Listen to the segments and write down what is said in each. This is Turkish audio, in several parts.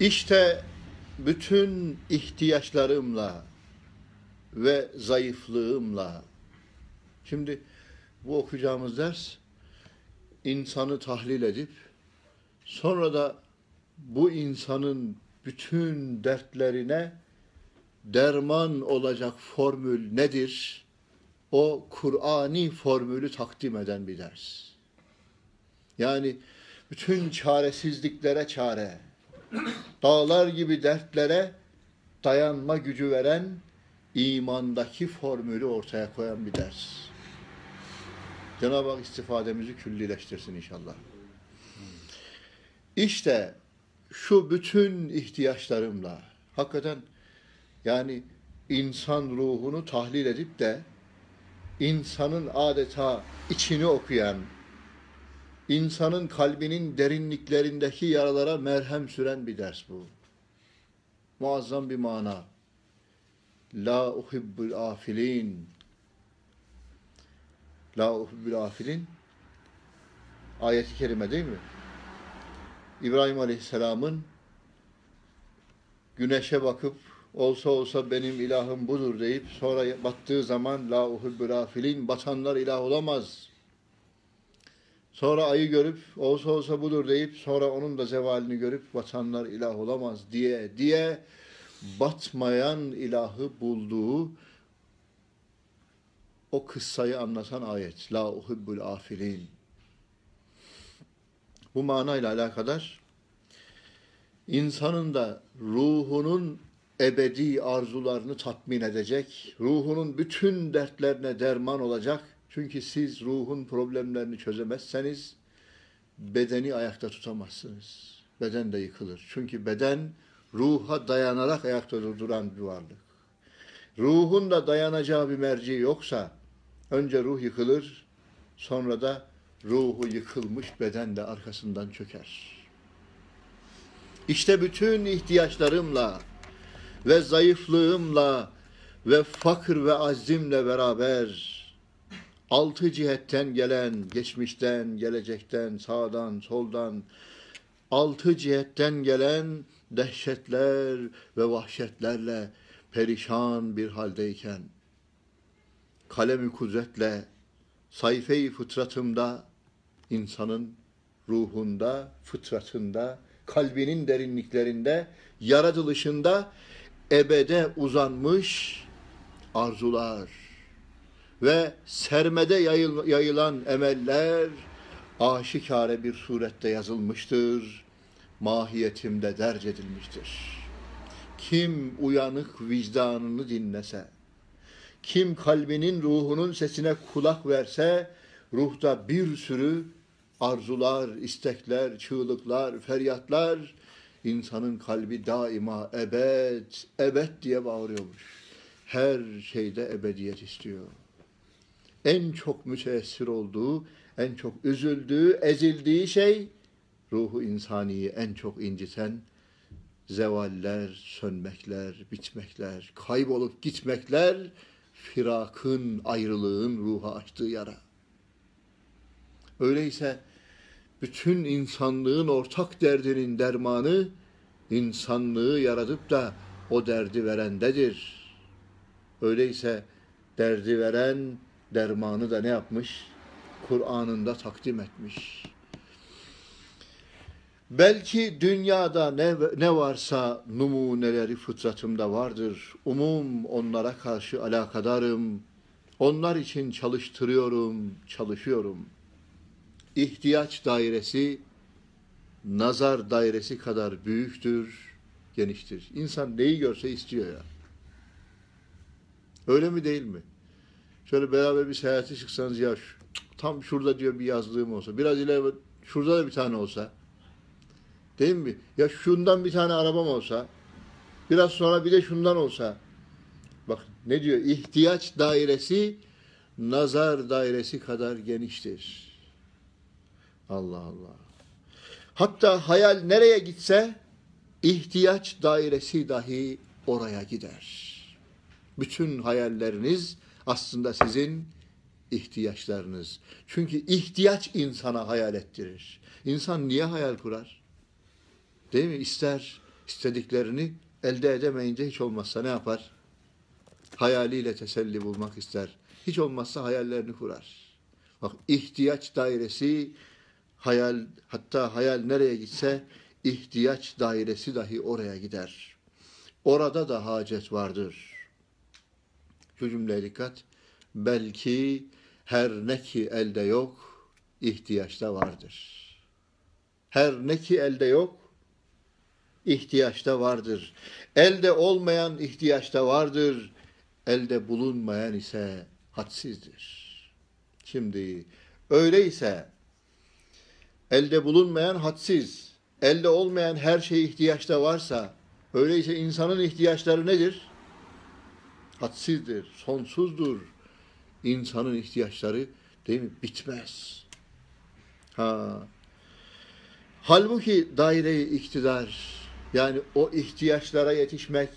İşte bütün ihtiyaçlarımla ve zayıflığımla şimdi bu okuyacağımız ders insanı tahlil edip sonra da bu insanın bütün dertlerine derman olacak formül nedir? O Kur'ani formülü takdim eden bir ders. Yani bütün çaresizliklere çare, dağlar gibi dertlere dayanma gücü veren imandaki formülü ortaya koyan bir ders. Cenab-ı Hak istifademizi küllileştirsin inşallah. İşte şu bütün ihtiyaçlarımla hakikaten yani insan ruhunu tahlil edip de insanın adeta içini okuyan, insanın kalbinin derinliklerindeki yaralara merhem süren bir ders bu. Muazzam bir mana. La uhibbul afilin. La uhibbul afilin. Ayeti kerime değil mi? İbrahim Aleyhisselam'ın güneşe bakıp olsa olsa benim ilahım budur deyip sonra battığı zaman la uhibbul afilin batanlar ilah olamaz. Sonra ayı görüp olsa olsa budur deyip sonra onun da zevalini görüp batanlar ilah olamaz diye diye batmayan ilahı bulduğu o kıssayı anlatan ayet. La uhibbul afilin. Bu manayla alakadar insanın da ruhunun ebedi arzularını tatmin edecek, ruhunun bütün dertlerine derman olacak. Çünkü siz ruhun problemlerini çözemezseniz bedeni ayakta tutamazsınız. Beden de yıkılır. Çünkü beden ruha dayanarak ayakta duran bir varlık. Ruhun da dayanacağı bir merci yoksa önce ruh yıkılır, sonra da ruhu yıkılmış beden de arkasından çöker. İşte bütün ihtiyaçlarımla ve zayıflığımla ve fakir ve azimle beraber altı cihetten gelen, geçmişten, gelecekten, sağdan, soldan, altı cihetten gelen dehşetler ve vahşetlerle perişan bir haldeyken, kalemi kudretle, sayfeyi fıtratımda, insanın ruhunda, fıtratında, kalbinin derinliklerinde, yaratılışında ebede uzanmış arzular ve sermede yayılan emeller aşikare bir surette yazılmıştır, mahiyetimde derc edilmiştir. Kim uyanık vicdanını dinlese, kim kalbinin ruhunun sesine kulak verse, ruhta bir sürü arzular, istekler, çığlıklar, feryatlar, insanın kalbi daima ebed, ebed diye bağırıyormuş. Her şeyde ebediyet istiyor. En çok müteessir olduğu, en çok üzüldüğü, ezildiği şey, ruhu insaniyi en çok inciten, zevaller, sönmekler, bitmekler, kaybolup gitmekler, firakın, ayrılığın ruha açtığı yara. Öyleyse bütün insanlığın ortak derdinin dermanı insanlığı yaratıp da o derdi verendedir. Öyleyse derdi veren dermanı da ne yapmış? Kur'an'ında takdim etmiş. Belki dünyada ne, ne varsa numuneleri fıtratımda vardır. Umum onlara karşı alakadarım. Onlar için çalıştırıyorum, çalışıyorum. İhtiyaç dairesi nazar dairesi kadar büyüktür, geniştir. İnsan neyi görse istiyor ya. Öyle mi değil mi? Şöyle beraber bir seyahate çıksanız ya tam şurada diyor bir yazlığım olsa, biraz ileri şurada da bir tane olsa. Değil mi? Ya şundan bir tane arabam olsa, biraz sonra bir de şundan olsa. Bak ne diyor? İhtiyaç dairesi nazar dairesi kadar geniştir. Allah Allah. Hatta hayal nereye gitse ihtiyaç dairesi dahi oraya gider. Bütün hayalleriniz aslında sizin ihtiyaçlarınız. Çünkü ihtiyaç insana hayal ettirir. İnsan niye hayal kurar? Değil mi? İster istediklerini elde edemeyince hiç olmazsa ne yapar? Hayaliyle teselli bulmak ister. Hiç olmazsa hayallerini kurar. Bak ihtiyaç dairesi hayal hatta hayal nereye gitse ihtiyaç dairesi dahi oraya gider. Orada da hacet vardır. Şu cümleye dikkat. Belki her ne ki elde yok, ihtiyaçta vardır. Her ne ki elde yok, ihtiyaçta vardır. Elde olmayan ihtiyaçta vardır. Elde bulunmayan ise hadsizdir. Şimdi öyleyse elde bulunmayan hadsiz, elde olmayan her şey ihtiyaçta varsa öyleyse insanın ihtiyaçları nedir? Hadsizdir, sonsuzdur. İnsanın ihtiyaçları değil mi? Bitmez. Ha. Halbuki daire-i iktidar yani o ihtiyaçlara yetişmek,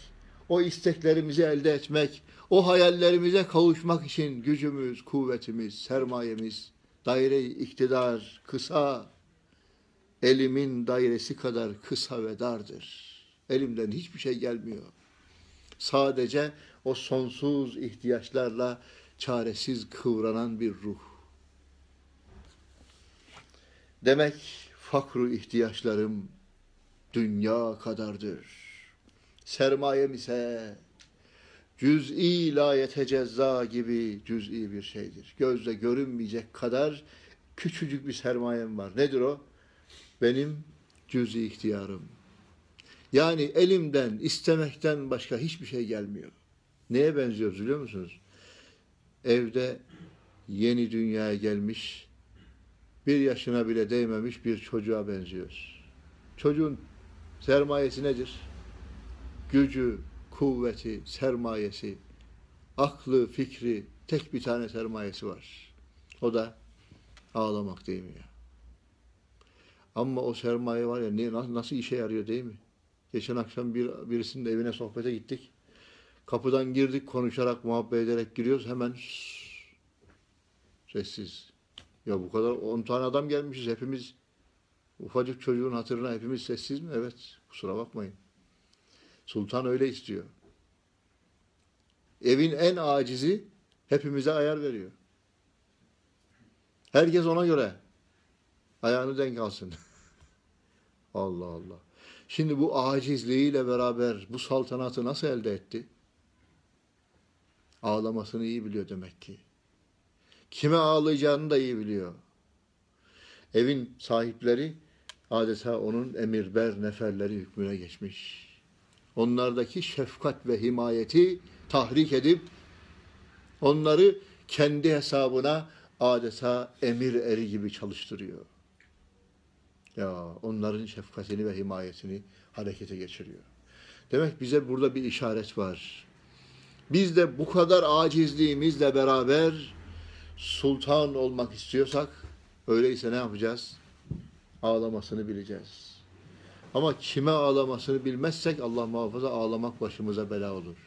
o isteklerimizi elde etmek, o hayallerimize kavuşmak için gücümüz, kuvvetimiz, sermayemiz, daire-i iktidar kısa, elimin dairesi kadar kısa ve dardır. Elimden hiçbir şey gelmiyor. Sadece o sonsuz ihtiyaçlarla çaresiz kıvranan bir ruh. Demek fakru ihtiyaçlarım dünya kadardır. Sermayem ise cüz'i la yetecezza gibi cüz'i bir şeydir. Gözle görünmeyecek kadar küçücük bir sermayem var. Nedir o? Benim cüz'i ihtiyarım. Yani elimden istemekten başka hiçbir şey gelmiyor. Neye benziyor biliyor musunuz? Evde yeni dünyaya gelmiş, bir yaşına bile değmemiş bir çocuğa benziyoruz. Çocuğun sermayesi nedir? Gücü, kuvveti, sermayesi, aklı, fikri, tek bir tane sermayesi var. O da ağlamak değil mi ya? Ama o sermaye var ya nasıl işe yarıyor değil mi? Geçen akşam bir, birisinin evine sohbete gittik. Kapıdan girdik konuşarak, muhabbet ederek giriyoruz. Hemen sessiz. Ya bu kadar on tane adam gelmişiz hepimiz. Ufacık çocuğun hatırına hepimiz sessiz mi? Evet. Kusura bakmayın. Sultan öyle istiyor. Evin en acizi hepimize ayar veriyor. Herkes ona göre ayağını denk alsın. Allah Allah. Şimdi bu acizliğiyle beraber bu saltanatı nasıl elde etti? Ağlamasını iyi biliyor demek ki. Kime ağlayacağını da iyi biliyor. Evin sahipleri adeta onun emirber neferleri hükmüne geçmiş. Onlardaki şefkat ve himayeti tahrik edip onları kendi hesabına adeta emir eri gibi çalıştırıyor. Ya onların şefkatini ve himayetini harekete geçiriyor. Demek bize burada bir işaret var. Biz de bu kadar acizliğimizle beraber sultan olmak istiyorsak öyleyse ne yapacağız? Ağlamasını bileceğiz. Ama kime ağlamasını bilmezsek Allah muhafaza ağlamak başımıza bela olur.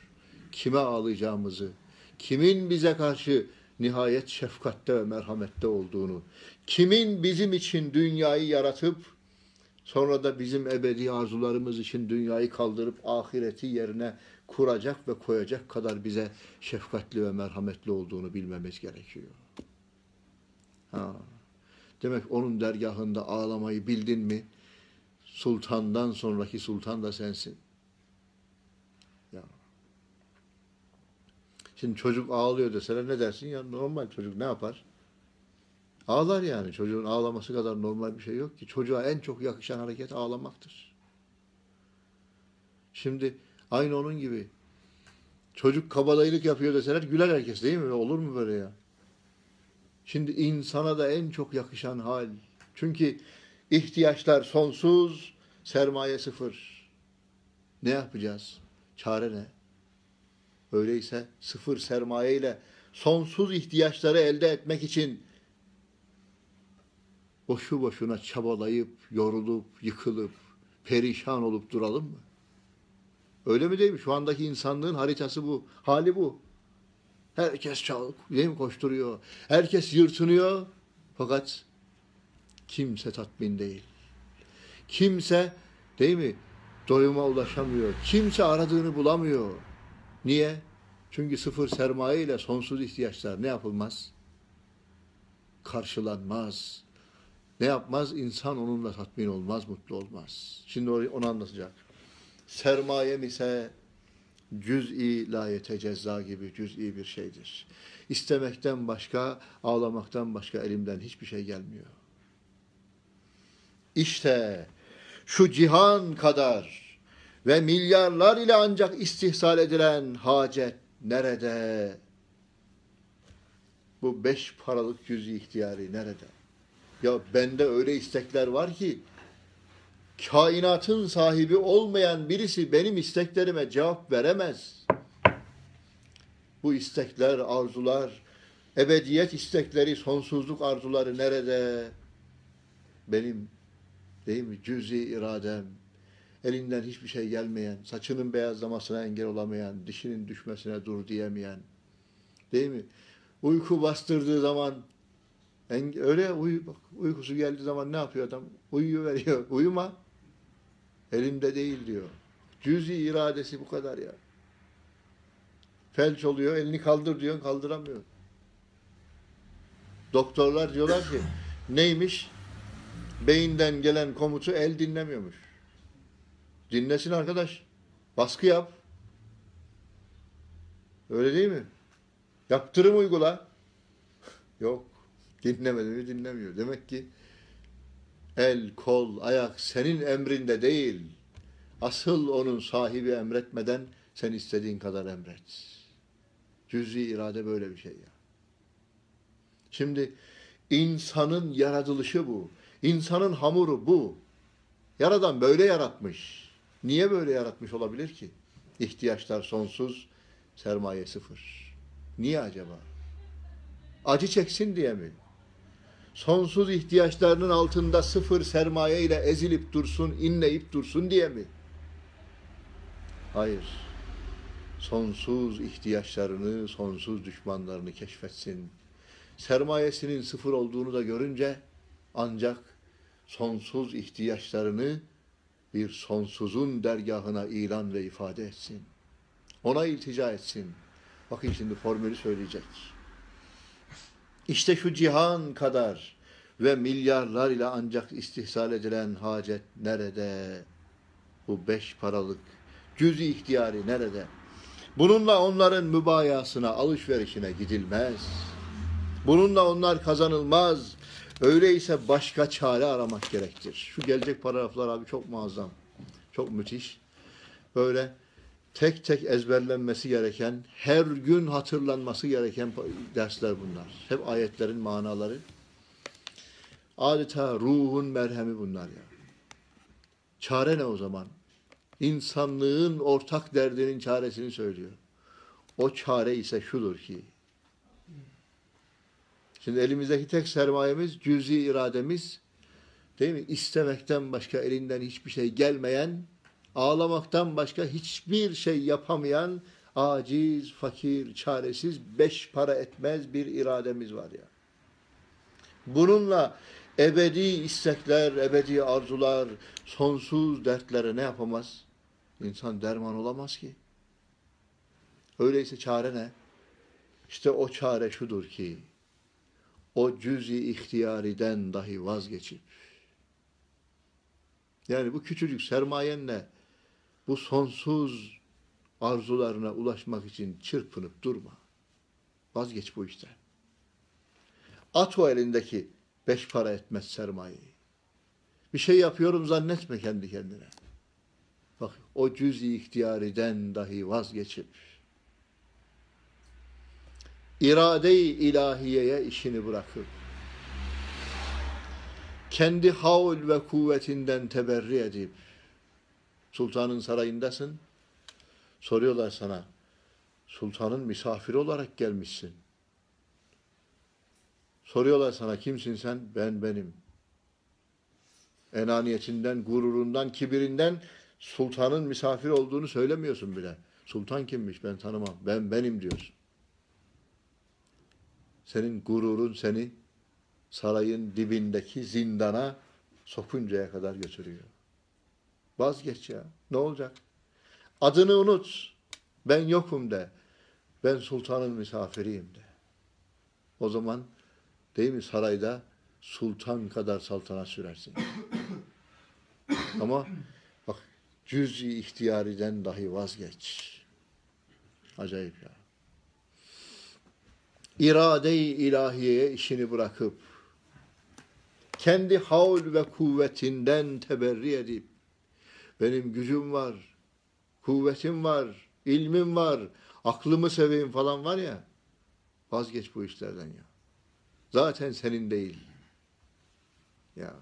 Kime ağlayacağımızı, kimin bize karşı nihayet şefkatte ve merhamette olduğunu, kimin bizim için dünyayı yaratıp sonra da bizim ebedi arzularımız için dünyayı kaldırıp ahireti yerine kuracak ve koyacak kadar bize şefkatli ve merhametli olduğunu bilmemiz gerekiyor. Ha. Demek onun dergahında ağlamayı bildin mi? Sultandan sonraki sultan da sensin. Ya. Şimdi çocuk ağlıyor deseler ne dersin? Ya normal çocuk ne yapar? Ağlar yani. Çocuğun ağlaması kadar normal bir şey yok ki. Çocuğa en çok yakışan hareket ağlamaktır. Şimdi aynı onun gibi. Çocuk kabadayılık yapıyor deseler güler herkes değil mi? Olur mu böyle ya? Şimdi insana da en çok yakışan hal. Çünkü ihtiyaçlar sonsuz, sermaye sıfır. Ne yapacağız? Çare ne? Öyleyse sıfır sermaye ile sonsuz ihtiyaçları elde etmek için boşu boşuna çabalayıp, yorulup, yıkılıp, perişan olup duralım mı? Öyle mi değil mi? Şu andaki insanlığın haritası bu, hali bu. Herkes çalık, değil mi koşturuyor. Herkes yırtınıyor. Fakat kimse tatmin değil. Kimse değil mi? Doyuma ulaşamıyor. Kimse aradığını bulamıyor. Niye? Çünkü sıfır sermaye ile sonsuz ihtiyaçlar ne yapılmaz? Karşılanmaz. Ne yapmaz? İnsan onunla tatmin olmaz, mutlu olmaz. Şimdi onu anlatacak. Sermayem ise cüz'i la yetecezza gibi cüz'i bir şeydir. İstemekten başka, ağlamaktan başka elimden hiçbir şey gelmiyor. İşte şu cihan kadar ve milyarlar ile ancak istihsal edilen hacet nerede? Bu beş paralık cüz'i ihtiyari nerede? Ya bende öyle istekler var ki kainatın sahibi olmayan birisi benim isteklerime cevap veremez. Bu istekler, arzular, ebediyet istekleri, sonsuzluk arzuları nerede? Benim değil mi? Cüzi iradem, elinden hiçbir şey gelmeyen, saçının beyazlamasına engel olamayan, dişinin düşmesine dur diyemeyen, değil mi? Uyku bastırdığı zaman öyle uy, uykusu geldiği zaman ne yapıyor adam? Uyuyor veriyor. Uyuma. Elimde değil diyor. Cüzi iradesi bu kadar ya. Felç oluyor, elini kaldır diyor, kaldıramıyor. Doktorlar diyorlar ki neymiş? Beyinden gelen komutu el dinlemiyormuş. Dinlesin arkadaş. Baskı yap. Öyle değil mi? Yaptırım uygula. Yok. Dinlemedi mi dinlemiyor. Demek ki el, kol, ayak senin emrinde değil. Asıl onun sahibi emretmeden sen istediğin kadar emret. Cüz'i irade böyle bir şey ya. Şimdi insanın yaratılışı bu. İnsanın hamuru bu. Yaradan böyle yaratmış. Niye böyle yaratmış olabilir ki? İhtiyaçlar sonsuz, sermaye sıfır. Niye acaba? Acı çeksin diye mi? Sonsuz ihtiyaçlarının altında sıfır sermaye ile ezilip dursun, inleyip dursun diye mi? Hayır. Sonsuz ihtiyaçlarını, sonsuz düşmanlarını keşfetsin. Sermayesinin sıfır olduğunu da görünce ancak sonsuz ihtiyaçlarını bir sonsuzun dergahına ilan ve ifade etsin. Ona iltica etsin. Bakın şimdi formülü söyleyecek. İşte şu cihan kadar ve milyarlar ile ancak istihsal edilen hacet nerede? Bu beş paralık cüz-i ihtiyari nerede? Bununla onların mübayasına, alışverişine gidilmez. Bununla onlar kazanılmaz. Öyleyse başka çare aramak gerektir. Şu gelecek paragraflar abi çok muazzam. Çok müthiş. Böyle tek tek ezberlenmesi gereken, her gün hatırlanması gereken dersler bunlar. Hep ayetlerin manaları. Adeta ruhun merhemi bunlar ya. Çare ne o zaman? İnsanlığın ortak derdinin çaresini söylüyor. O çare ise şudur ki, Şimdi elimizdeki tek sermayemiz, cüzi irademiz, değil mi? İstemekten başka elinden hiçbir şey gelmeyen, ağlamaktan başka hiçbir şey yapamayan, aciz, fakir, çaresiz, beş para etmez bir irademiz var ya. Bununla ebedi istekler, ebedi arzular, sonsuz dertlere ne yapamaz? İnsan derman olamaz ki. Öyleyse çare ne? İşte o çare şudur ki, o cüz-i ihtiyariden dahi vazgeçip yani bu küçücük sermayenle bu sonsuz arzularına ulaşmak için çırpınıp durma. Vazgeç bu işten. At o elindeki beş para etmez sermayeyi. Bir şey yapıyorum zannetme kendi kendine. Bak o cüz-i ihtiyariden dahi vazgeçip irade-i ilahiyeye işini bırakıp kendi havl ve kuvvetinden teberri edip sultanın sarayındasın. Soruyorlar sana sultanın misafiri olarak gelmişsin. Soruyorlar sana kimsin sen? Ben benim. Enaniyetinden gururundan kibirinden sultanın misafir olduğunu söylemiyorsun bile. Sultan kimmiş? Ben tanımam. Ben benim diyorsun. Senin gururun seni sarayın dibindeki zindana sokuncaya kadar götürüyor. Vazgeç ya. Ne olacak? Adını unut. Ben yokum de. Ben sultanın misafiriyim de. O zaman değil mi sarayda sultan kadar saltanat sürersin. Ama bak cüz-i ihtiyariden dahi vazgeç. Acayip ya. İrade-i ilahiyeye işini bırakıp kendi havl ve kuvvetinden teberri edip benim gücüm var, kuvvetim var, ilmim var, aklımı seveyim falan var ya vazgeç bu işlerden ya. Zaten senin değil. Ya